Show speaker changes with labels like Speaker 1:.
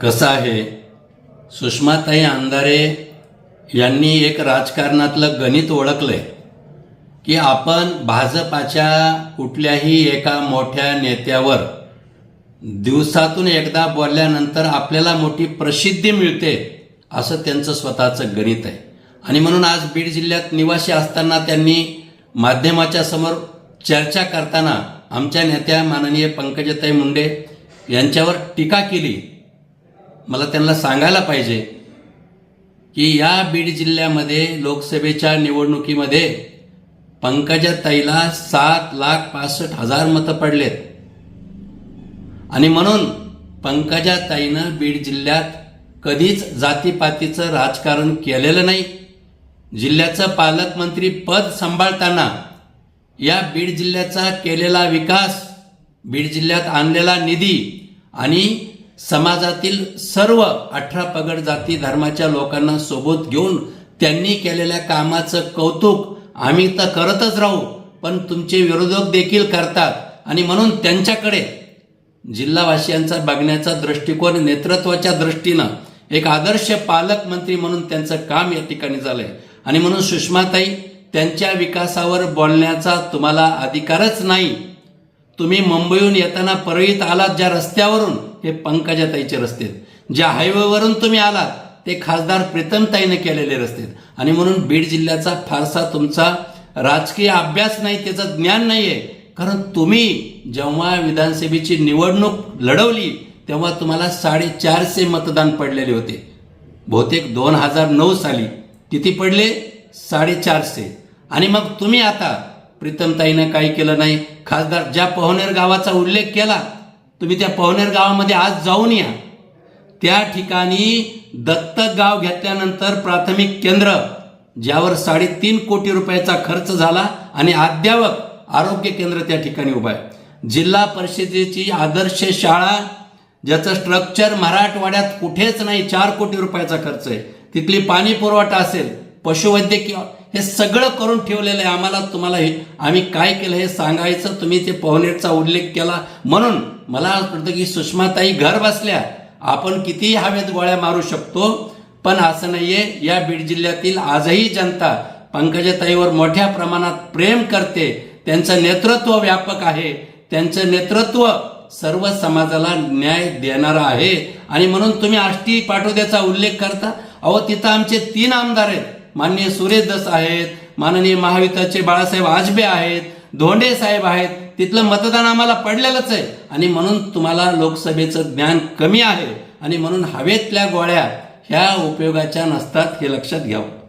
Speaker 1: कसं आहे? सुषमाताई अंधारे यांनी एक राजकारणातलं गणित ओळखलंय की आपण भाजपाच्या कुठल्याही एका मोठ्या नेत्यावर दिवसातून एकदा बोलल्यानंतर आपल्याला मोठी प्रसिद्धी मिळते असं त्यांचं स्वतःचं गणित आहे. आणि म्हणून आज बीड जिल्ह्यात निवासी असताना त्यांनी माध्यमाच्या समोर चर्चा करताना आमच्या नेत्या माननीय पंकजताई मुंडे यांच्यावर टीका केली. मला त्यांना सांगायला पाहिजे की या बीड जिल्ह्यामध्ये लोकसभेच्या निवडणुकीमध्ये पंकजाताईला सात लाख पासष्ट हजार मतं पडलेत. आणि म्हणून पंकजाताईनं बीड जिल्ह्यात कधीच जातीपातीचं राजकारण केलेलं नाही. जिल्ह्याचं पालकमंत्री पद सांभाळताना या बीड जिल्ह्याचा केलेला विकास बीड जिल्ह्यात आणलेला निधी आणि समाजातील सर्व अठरा पगड जाती धर्माच्या लोकांना सोबत घेऊन त्यांनी केलेल्या कामाचं कौतुक आम्ही तर करतच राहू पण तुमचे विरोधक देखील करतात. आणि म्हणून त्यांच्याकडे जिल्हावासियांचा बघण्याचा दृष्टिकोन नेतृत्वाच्या दृष्टीनं एक आदर्श पालकमंत्री म्हणून त्यांचं काम या ठिकाणी झालंय. आणि म्हणून सुषमाताई त्यांच्या विकासावर बोलण्याचा तुम्हाला अधिकारच नाही. तुम्ही मुंबईहून येताना परळीत आलात ज्या रस्त्यावरून हे पंकजाताईचे रस्ते आहेत. ज्या हायवेवरून तुम्ही आलात ते खासदार प्रीतमताईने केलेले रस्ते आहेत. आणि म्हणून बीड जिल्ह्याचा फारसा तुमचा राजकीय अभ्यास नाही त्याचं ज्ञान नाही आहे कारण तुम्ही जेव्हा विधानसभेची निवडणूक लढवली तेव्हा तुम्हाला साडेचारशे मतदान पडलेले होते. बहुतेक दोन हजार नऊ साली. किती पडले? साडेचारशे. आणि मग तुम्ही आता प्रीतमताईनं काही केलं नाही. खासदार ज्या पोहनेर गावाचा उल्लेख केला तुम्ही त्या पवनेर गावामध्ये आज जाऊन या. त्या ठिकाणी दत्तक गाव घेतल्यानंतर प्राथमिक केंद्र ज्यावर साडेतीन कोटी रुपयाचा खर्च झाला आणि अद्यावत आरोग्य केंद्र त्या ठिकाणी उभं आहे. जिल्हा परिषदेची आदर्श शाळा ज्याचं स्ट्रक्चर मराठवाड्यात कुठेच नाही चार कोटी रुपयाचा खर्च आहे. तिथली पाणी पुरवठा असेल पशुवैद्यकीय हे सगळं करून ठेवलेलं आहे. आम्हाला तुम्हाला हे आम्ही काय केलं हे सांगायचं तुम्ही ते पवनेरचा उल्लेख केला. म्हणून मला वाटतं की सुषमाताई घर बसल्या आपण कितीही हवेत गोळ्या मारू शकतो पण असं नाहीये या बीड जिल्ह्यातील आजही जनता पंकजाताईवर मोठ्या प्रमाणात प्रेम करते. त्यांचं नेतृत्व व्यापक आहे. त्यांचं नेतृत्व सर्व समाजाला न्याय देणारं आहे. आणि म्हणून तुम्ही आष्टी पाठोद्याचा उल्लेख करता अहो तिथं आमचे तीन आमदार आहेत. माननीय सुरेश दस आहेत माननीय महाविकासचे बाळासाहेब आजबे आहेत धोंडे साहेब आहेत. तिथलं मतदान आम्हाला पडलेलंच आहे. आणि म्हणून तुम्हाला लोकसभेचं ज्ञान कमी आहे. आणि म्हणून हवेतल्या गोळ्या ह्या उपयोगाच्या नसतात हे लक्षात घ्यावं.